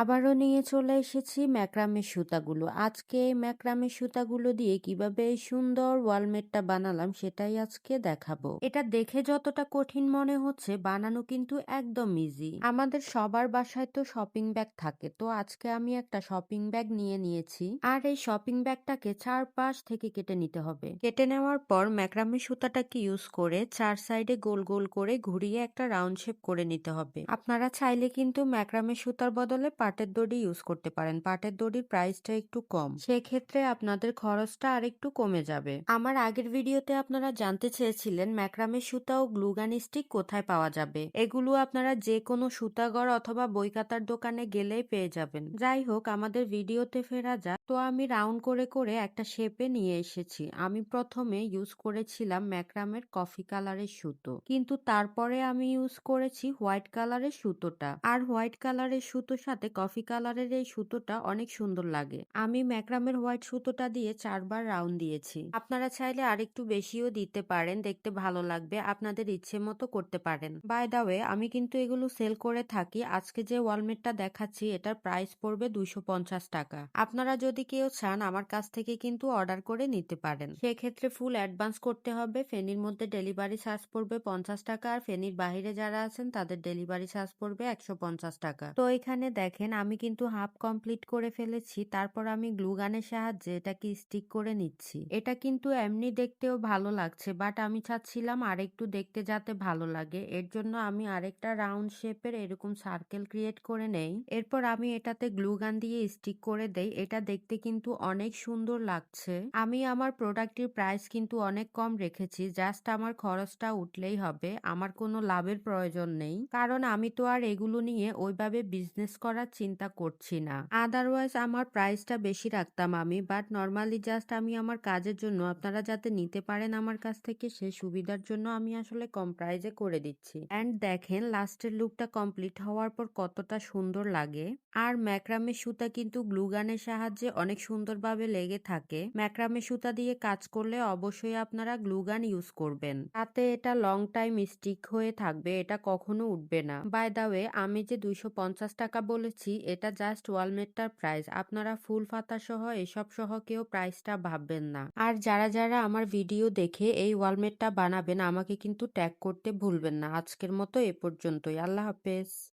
আবারও নিয়ে চলে এসেছি ম্যাক্রামের সুতাগুলো। আজকে এই ম্যাক্রামের সুতাগুলো দিয়ে কীভাবে এই সুন্দর ওয়ালমেটটা বানালাম সেটাই আজকে দেখাবো। এটা দেখে যতটা কঠিন মনে হচ্ছে, বানানো কিন্তু একদম ইজি আমাদের সবার বাসায় তো শপিং ব্যাগ থাকে, তো আজকে আমি একটা শপিং ব্যাগ নিয়ে নিয়েছি। আর এই শপিং ব্যাগটাকে চারপাশ থেকে কেটে নিতে হবে। কেটে নেওয়ার পর ম্যাক্রামের সুতাটাকে ইউজ করে চার সাইডে গোল গোল করে ঘুরিয়ে একটা রাউন্ড শেপ করে নিতে হবে। আপনারা চাইলে কিন্তু ম্যাক্রামের সুতার বদলে পাটের দড়ি ইউজ করতে পারেন। পাটের দড়ির প্রাইসটা একটু কম। সেক্ষেত্রে আপনাদের খরচটা আর একটু কমে যাবে। আমার আগের ভিডিওতে আপনারা জানতে চেয়েছিলেন ম্যাক্রামের সুতা ও গ্লুগান স্টিক কোথায় পাওয়া যাবে। এগুলো আপনারা যে কোনো সুতাগড় অথবা বইকাতার দোকানে গেলেই পেয়ে যাবেন। যাই হোক, আমাদের ভিডিওতে ফেরা যাক। তো আমি রাউন্ড করে করে একটা শেপে নিয়ে এসেছি। আমি প্রথমে ইউজ করেছিলাম ম্যাক্রামের কফি কালারের সুতো। কিন্তু তারপরে আমি ইউজ করেছি হোয়াইট কালারের সুতোটা। আর হোয়াইট কালারের সুতোর সাথে কফি কালারের এই সুতোটা অনেক সুন্দর লাগে। আমি ম্যাক্রামের হোয়াইট সুতোটা দিয়ে চারবার রাউন্ড দিয়েছি। আপনারা চাইলে আরেকটু বেশিও দিতে পারেন, দেখতে ভালো লাগবে, আপনাদের ইচ্ছে মতো করতে পারেন। বাই দা ওয়ে আমি কিন্তু এগুলো সেল করে থাকি। আজকে যে ওয়ালমেটটা দেখাচ্ছি, এটার প্রাইস পড়বে দুইশো টাকা। আপনারা যদি কেউ চান আমার কাছ থেকে কিন্তু অর্ডার করে নিতে পারেন। সেক্ষেত্রে ফুল অ্যাডভান্স করতে হবে। ফেনীর মধ্যে ডেলিভারি চার্জ পড়বে পঞ্চাশ টাকা আর ফেনীর বাহিরে যারা আছেন তাদের ডেলিভারি চার্জ পড়বে একশো পঞ্চাশ টাকা। তো এখানে দেখেন আমি কিন্তু হাফ কমপ্লিট করে ফেলেছি। তারপর আমি গ্লু গানের সাহায্যে এটাকে স্টিক করে নিচ্ছি। এটা কিন্তু এমনি দেখতেও ভালো লাগছে বাট আমি চাচ্ছিলাম আরেকটু দেখতে যাতে ভালো লাগে। এর জন্য আমি আরেকটা রাউন্ড শেপের এরকম সার্কেল ক্রিয়েট করে নেই। এরপর আমি এটাতে গ্লু গান দিয়ে স্টিক করে দেই। এটা দেখতে কিন্তু অনেক সুন্দর লাগছে। আমি আমার প্রোডাক্টের প্রাইস কিন্তু অনেক কম রেখেছি জাস্ট আমার খরচটা উঠলেই হবে, আমার কোনো লাভের প্রয়োজন নেই। কারণ আমি তো আর এগুলো নিয়ে ওইভাবে বিজনেস করার চিন্তা করছি না। আদারওয়াইজ আমার প্রাইসটা বেশি রাখতাম আমি বাট নর্মালি জাস্ট আমি আমার কাজের জন্য, আপনারা যাতে নিতে পারেন আমার কাছ থেকে সে সুবিধার জন্য আমি আসলে কম প্রাইজে করে দিচ্ছি। অ্যান্ড দেখেন লাস্টের লুকটা কমপ্লিট হওয়ার পর কতটা সুন্দর লাগে। আর ম্যাক্রামের সুতা কিন্তু গ্লুগানের সাহায্যে অনেক সুন্দরভাবে লেগে থাকে। ম্যাক্রামের সুতা দিয়ে কাজ করলে অবশ্যই আপনারা গ্লুগান ইউজ করবেন। তাতে এটা লং টাইম স্টিক হয়ে থাকবে, এটা কখনো উঠবে না। বাই দা ওয়ে, আমি যে দুইশো টাকা বলেছি, এটা জাস্ট ওয়ালমেটটার প্রাইস। আপনারা ফুল ফাতা সহ এসব সহ কেউ প্রাইসটা ভাববেন না। আর যারা যারা আমার ভিডিও দেখে এই ওয়ালমেটটা বানাবেন, আমাকে কিন্তু ট্যাগ করতে ভুলবেন না। আজকের মতো এ পর্যন্তই। আল্লাহ হাফেজ।